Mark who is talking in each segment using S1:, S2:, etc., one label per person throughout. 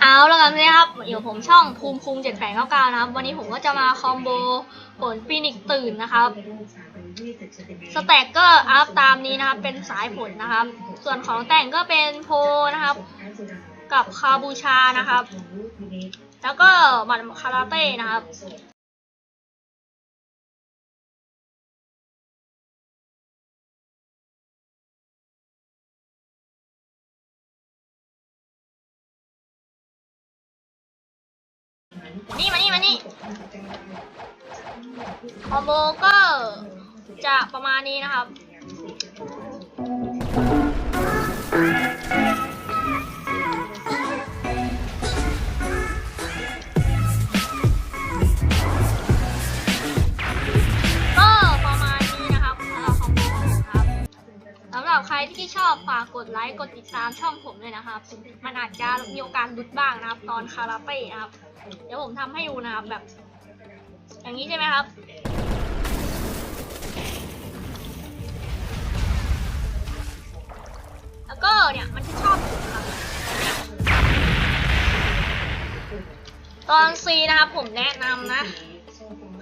S1: เอาแล้วกันเลยครับเดี๋ยวผมช่องภูมิภูมิเจ็ดแปดเก้าเก้านะครับ วันนี้ผมก็จะมาคอมโบผลฟีนิกตื่นนะครับ สแต็กก็อัพตามนี้นะครับ เป็นสายผลนะครับ ส่วนของแต่งก็เป็นโพนะครับ กับคาบูชานะครับ แล้วก็หมัดคาราเต้นะครับ นี่มานี่มานี่คอมโบก็จะประมาณนี้นะครับก็ประมาณนี้นะครับสำหรับคอมโบของผมครับสำหรับใครที่ชอบฝากกดไลค์กดติดตามช่องผมเลยนะครับ มันอาจจะมีโอกาสหลุดบ้างนะครับ ตอนคาราเต้นะครับ เดี๋ยวผมทำให้ดูนะครับแบบ อย่างนี้ใช่ไหมครับ แล้วก็เนี่ยมันจะชอบหลุดครับตอนซีนะครับผมแนะนำนะ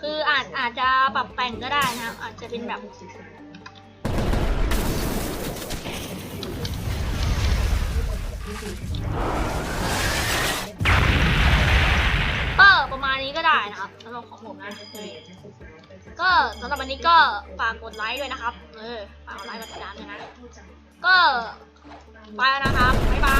S1: คืออาจอาจจะปรับแต่งก็ได้นะครับ อาจจะเป็นแบบ นะครับสำหรับของผมนะก็สำหรับวันนี้ก็ฝากกดไลค์ด้วยนะครับ เออฝากกดไลค์กดติดตามด้วยนะ ก็ไปแล้วนะครับ บ๊ายบาย